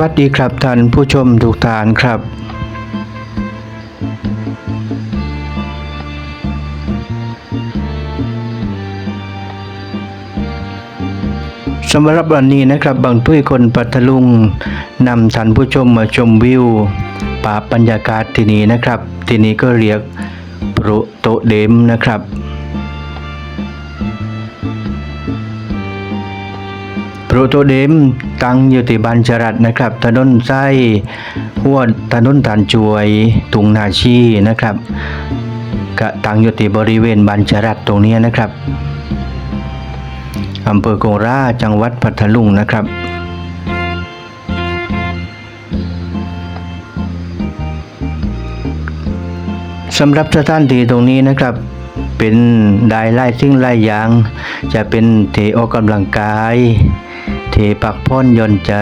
วัสดีครับท่านผู้ชมทุกท่านครับ สำหรับวันนี้นะครับบางตุ้ยคนปัทลุงนำท่านผู้ชมมาชมวิวป่าบรรยากาศที่นี่นะครับ ที่นี่ก็เรียกปรุโตเดมนะครับ โปรโตเดมตั้งอยู่ที่บันจรัดนะครับ ถนนไส้หัวถนนตานจวยตุงนาชีนะครับก็ตั้งอยู่ที่บริเวณบันจรัดตรงนี้นะครับอำเภอกงราจังหวัดพัทลุงนะครับสำหรับสถานที่ตรงนี้นะครับเป็นได้ไล่สิ่งไล่ยาง จะเป็นเทออกกำลังกาย ทปักพ้อนยอนใจ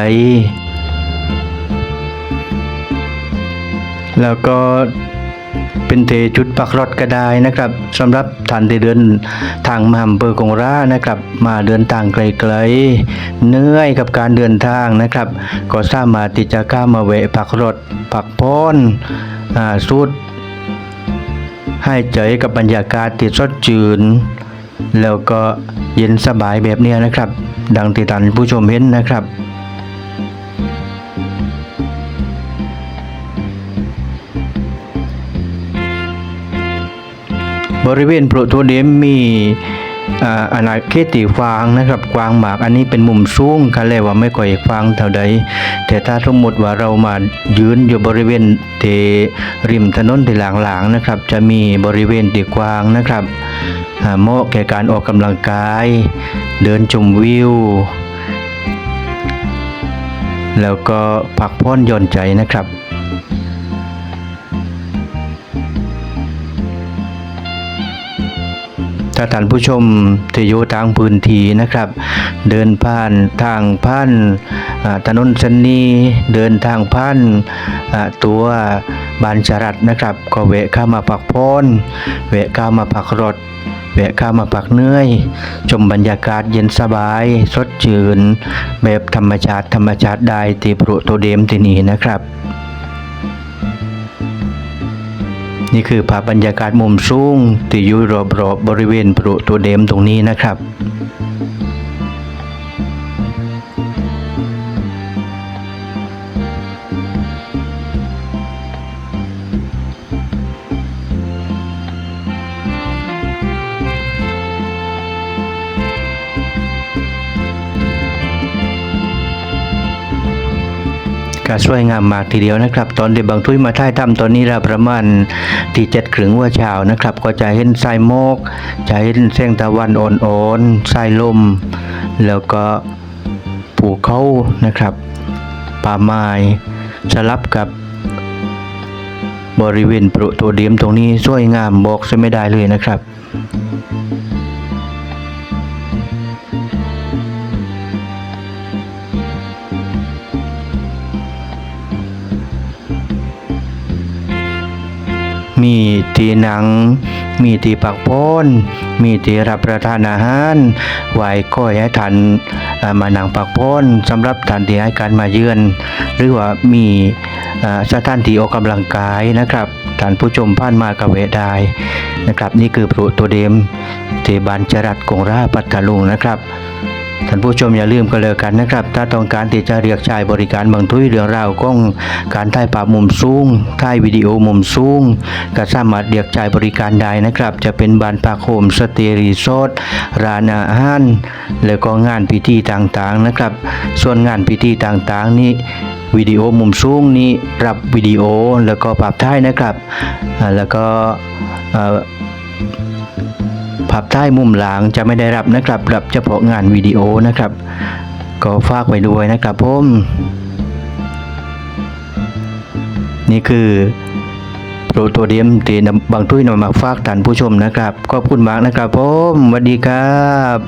แล้วก็เป็นเทจุดปักรถก็ได้นะครับสำหรับท่านที่เดินทางมาอำเภอกงรานะครับ มาเดินทางไกลๆเหนื่อยกับการเดินทางนะครับ ก็สามารถที่จะข้ามมาแวะปักรถปักพ้อนสูดให้ใจกับบรรยากาศที่สดชื่นแล้วก็เย็นสบายแบบนี้นะครับ ดังที่ท่านผู้ชมเห็นนะครับ บริเวณโปรโตเดมมี อ่าอาณาเขตตีฟางนะครับกวางหมากอันนี้เป็นมุมสูงกันเลยว่าไม่ค่อยฟางเท่าใดแต่ถ้าสมมติว่าเรามายืนอยู่บริเวณเทริมถนนที่หลางๆนะครับ จะมีบริเวณตีกวางนะครับเหมาะแก่การออกกำลังกาย เดินชมวิว แล้วก็พักผ่อนหย่อนใจนะครับ ถ้าท่านผู้ชมที่อยู่ทางพื้นที่นะครับ เดินผ่านทางผ่านถนนเส้นนี้เดินทางผ่านตัวบานจรัดนะครับ ก็แวะเข้ามาพักพรแวะเข้ามาพักรถแวะเข้ามาพักเนื่อย ชมบรรยากาศเย็นสบาย สดชื่น แบบธรรมชาติธรรมชาติได้ที่ปรุโตเดมที่นี่นะครับ นี่คือภาพบรรยากาศมุมสูงที่อยู่รอบๆบบริเวณปรุตัวเดมตรงนี้นะครับ ก็สวยงามมากทีเดียวนะครับ ตอนเด็กบางทุยมาท่ายทำตอนนี้เราประมาณที่เจ็ดครึ่งว่าเช้านะครับ ก็จะเห็นสายโมกจะเห็นแสงตะวันอ่อนๆสายลม แล้วก็ภูเขานะครับ ป่าไม้สลับกับบริเวณปรุตัวเดียมตรงนี้สวยงามบอกจะไม่ได้เลยนะครับ มีตีหนัง มีตีปักโพ้นมีตีรับประทานอาหารไหวก้อยให้ทันเอ่อมานั่งปักโพ้นสำหรับท่านที่ให้การมาเยือน หรือว่ามีอ่อสถานที่ออกกำลังกายนะครับท่านผู้ชมผ่านมากระเวะได้นะครับ นี่คือปรุตัวเดมเทบานจรัดกงราปัตตาลุงนะครับ ท่านผู้ชมอย่าลืมกันเลยกันนะครับ ถ้าต้องการที่จะเรียกใช้บริการบางทุยเรื่องราวของการถ่ายภาพมุมสูงถ่ายวิดีโอมุมสูงก็สามารถเรียกใช้บริการได้นะครับ จะเป็นบานปากโฮมสเตย์รีสอร์ทร้านอาหารแล้วก็งานพิธีต่างๆนะครับ ส่วนงานพิธีต่างๆนี้วิดีโอมุมสูงนี้รับวิดีโอแล้วก็ภาพถ่ายนะครับ แล้วก็ ภาพใต้มุมหลังจะไม่ได้รับนะครับรับเฉพาะงานวิดีโอนะครับ ก็ฝากไว้ด้วยนะครับผมนี่คือโปรโตเดียมที่นำบางทุยนำมาฝากท่านผู้ชมนะครับ ขอบคุณมากนะครับผมสวัสดีครับ